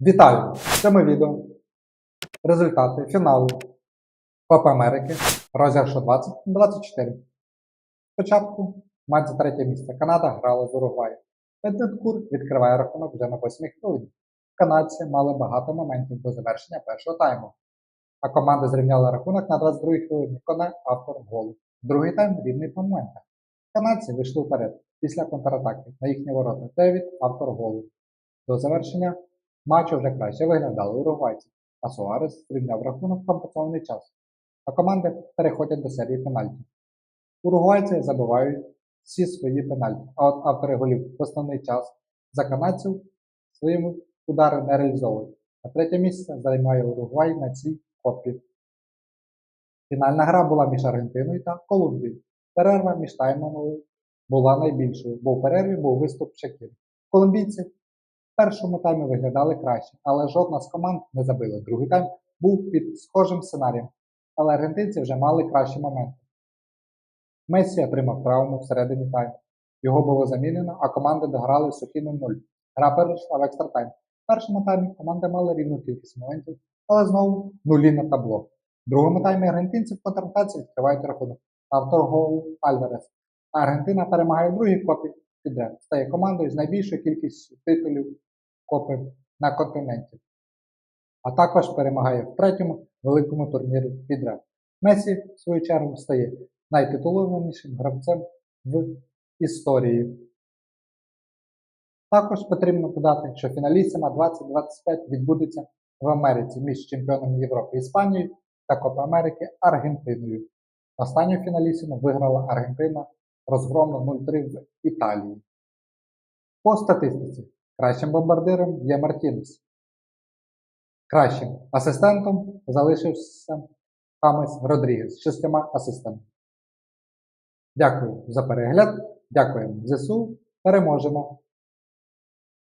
Вітаю! В цьому відео результати фіналу Копа Америки розіграшу 2024. Спочатку матч за третє місце. Канада грала з Уругваєм. Бентенкур відкриває рахунок вже на 8 хвилині. Канадці мали багато моментів до завершення першого тайму. А команда зрівняла рахунок на 22 хвилині. Коне автор голу. Другий тайм рівний по моментах. Канадці вийшли вперед після контратаки на їхні ворота. Девід автор голу. До завершення матчу вже краще виглядали уругвайці, а Суарес зрівняв рахунок в компенсований час, а команди переходять до серії пенальтів. Уругвайці забивають всі свої пенальті, а от автори голів в основний час за канадців своїми удари не реалізовують. А третє місце займає Уругвай на цій копі. Фінальна гра була між Аргентиною та Колумбією. Перерва між таймами була найбільшою, бо в перерві був виступ Шакірі. Колумбійці першому таймі виглядали краще, але жодна з команд не забила. Другий тайм був під схожим сценарієм, але аргентинці вже мали кращі моменти. Месі отримав травму всередині тайму. Його було замінено, а команди дограли сухі 0-0. Гра перейшла в екстратайм. В першому таймі команди мали рівну кількість моментів, але знову нулі на табло. В другому таймі аргентинці в контратаці відкривають рахунок. Автор голу Альварес. А Аргентина перемагає в другій копі підряд. Стає командою з найбільшою кількістю титулів копи на континенті. А також перемагає в третьому великому турнірі підряд. Месі, в свою чергу, стає найтитулованішим гравцем в історії. Також потрібно додати, що фіналісима 2025 відбудеться в Америці між чемпіоном Європи Іспанією та Копа Америки Аргентиною. Останню фіналісиму виграла Аргентина розгромно 0-3 в Італії. По статистиці, кращим бомбардиром є Мартінес. Кращим асистентом залишився Хамес Родрігес з шістьма асистентами. Дякую за перегляд. Дякуємо ЗСУ. Переможемо!